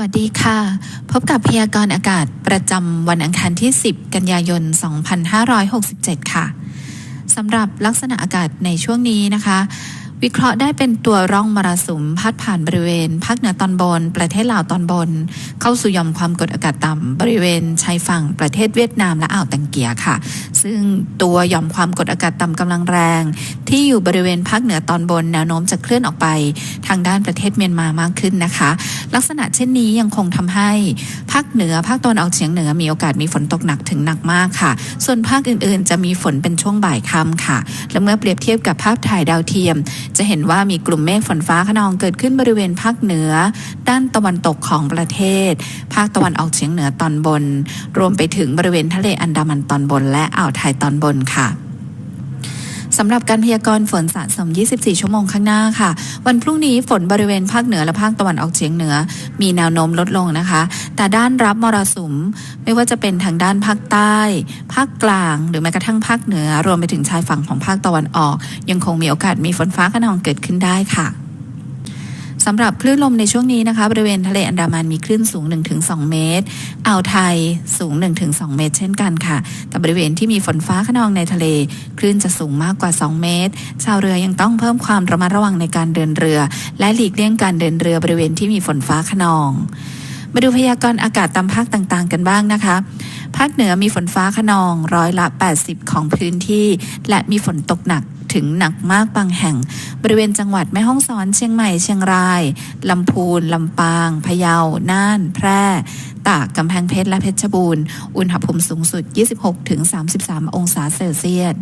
วัสดีค่ะ พบกับพยากรณ์อากาศประจำวันอังคารที่ 10 กันยายน 2567 ค่ะสำหรับลักษณะอากาศในช่วงนี้นะคะ วิเคราะห์ได้เป็นตัวร่องมรสุมพัดผ่านบริเวณภาคเหนือตอนบน ประเทศลาวตอนบน เข้าสู่ย่อมความกดอากาศต่ำบริเวณชายฝั่งประเทศเวียดนามและอ่าวตังเกียค่ะ ซึ่งตัวย่อมความกดอากาศต่ำกำลังแรง ที่อยู่บริเวณภาคเหนือตอนบน แนวโน้มจะเคลื่อนออกไป ทางด้านประเทศเมียนมามากขึ้นนะคะ ลักษณะเช่นนี้ยังคงทำให้ภาคเหนือภาคตะวันออกเฉียงเหนือมีโอกาสมีฝนตกหนักถึงหนักมากค่ะ ส่วนภาคอื่นๆ จะมีฝนเป็นช่วงบ่ายค่ำค่ะ และเมื่อเปรียบเทียบกับภาพถ่ายดาวเทียมจะเห็นว่ามีกลุ่มเมฆฝนฟ้าขนองเกิดขึ้นบริเวณภาคเหนือ ด้านตะวันตกของประเทศ ภาคตะวันออกเฉียงเหนือตอนบน รวมไปถึงบริเวณทะเลอันดามันตอนบน และอ่าวไทยตอนบนค่ะ สำหรับการพยากรณ์ฝนสะสม 24 ชั่วโมงข้างหน้าค่ะ วันพรุ่งนี้ฝนบริเวณภาคเหนือและภาคตะวันออกเฉียงเหนือ มีแนวโน้มลดลงนะคะ แต่ด้านรับมรสุม ไม่ว่าจะเป็นทางด้านภาคใต้ ภาคกลาง หรือแม้กระทั่งภาคเหนือ รวมไปถึงชายฝั่งของภาคตะวันออก ยังคงมีโอกาสมีฝนฟ้าขนองเกิดขึ้นได้ค่ะ สำหรับคลื่นลมในช่วงนี้นะคะ บริเวณทะเลอันดามันมีคลื่นสูง 1-2 เมตร อ่าวไทยสูง 1-2 เมตร เช่นกันค่ะ แต่บริเวณที่มีฝนฟ้าขนองในทะเล คลื่นจะสูงมากกว่า 2 เมตร ชาวเรือยังต้องเพิ่มความระมัดระวังในการเดินเรือ และหลีกเลี่ยงการเดินเรือบริเวณที่มีฝนฟ้าขนอง มาดูพยากรณ์อากาศตามภาคต่างๆ กันบ้างนะคะภาคเหนือมีฝนฟ้าขนองร้อยละ 80 ของพื้นที่ และมีฝนตกหนักถึงหนักมากบางแห่ง บริเวณจังหวัดแม่ฮ่องสอนเชียงใหม่เชียงรายลำพูนลำปาง พะเยา น่าน แพร่ ตากกำแพงเพชรและเพชรบูรณ์ อุณหภูมิสูงสุด 26-33 องศาเซลเซียส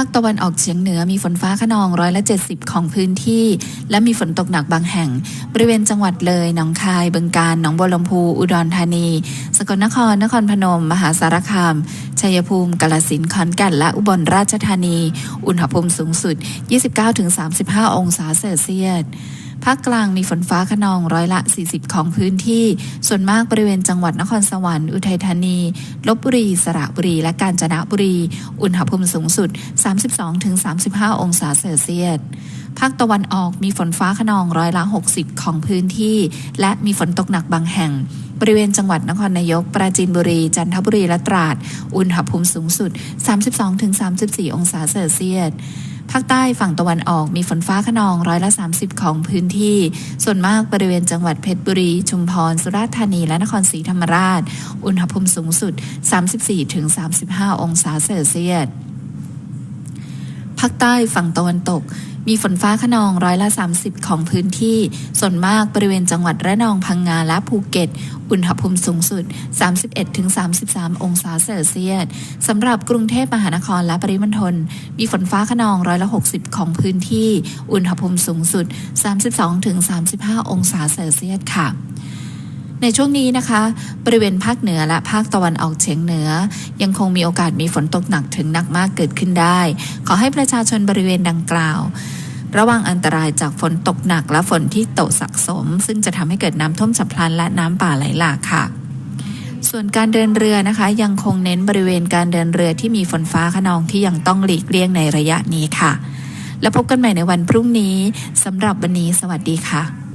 าคตะวันออกเฉียงเหนือมีฝนฟ้าขนองร้อยละ 70 ของพื้นที่ และมีฝนตกหนักบางแห่ง บริเวณจังหวัดเลย หนองคาย บึงกาฬ หนองบัวลำพู อุดรธานี สกลนคร นครพนม มหาสารคาม ชัยภูมิ กาฬสินธุ์ ขอนแก่น และอุบลราชธานี อุณหภูมิสูงสุด 29-35 องศาเซลเซียส ภาคกลางมีฝนฟ้าขนองร้อยละ 40 ของพื้นที่ ส่วนมากบริเวณจังหวัดนครสวรรค์ อุทัยธานี ลบบุรี สระบุรี และกาญจนบุรี อุณหภูมิสูงสุด 32-35 องศาเซลเซียสภาคตะวันออกมีฝนฟ้าขนองร้อยละ 60 ของพื้นที่ และมีฝนตกหนักบางแห่ง บริเวณจังหวัดนครนายก ปราจีนบุรี จันทบุรีและตราด อุณหภูมิสูงสุด 32-34 องศาเซลเซียส ภาคใต้ฝั่งตะวันออกมีฝนฟ้าขนองร้อยละ 30 ของพื้นที่ ส่วนมากบริเวณจังหวัดเพชรบุรี ชุมพร สุราษฎร์ธานี และนครศรีธรรมราช อุณหภูมิสูงสุด 34-35 องศาเซลเซียส ภาคใต้ฝั่งตะวันตก มีฝนฟ้าขนองร้อยละ 30 ของพื้นที่ ส่วนมากบริเวณจังหวัดระนองพังงาและภูเก็ต อุณหภูมิสูงสุด 31-33 องศาเซลเซียสสำหรับกรุงเทพมหานครและปริมณฑลมีฝนฟ้าขนองร้อยละ 60 ของพื้นที่ อุณหภูมิสูงสุด 32-35 องศาเซลเซียสค่ะ ในช่วงนี้นะคะ บริเวณภาคเหนือและภาคตะวันออกเฉียงเหนือ ยังคงมีโอกาสมีฝนตกหนักถึงหนักมากเกิดขึ้นได้ ขอให้ประชาชนบริเวณดังกล่าว ระวังอันตรายจากฝนตกหนักและฝนที่ตกสะสม ซึ่งจะทำให้เกิดน้ำท่วมฉับพลันและน้ำป่าไหลหลากค่ะส่วนการเดินเรือนะคะ ยังคงเน้นบริเวณการเดินเรือที่มีฝนฟ้าขนองที่ยังต้องหลีกเลี่ยงในระยะนี้ค่ะ แล้วพบกันใหม่ในวันพรุ่งนี้สำหรับวันนี้สวัสดีค่ะ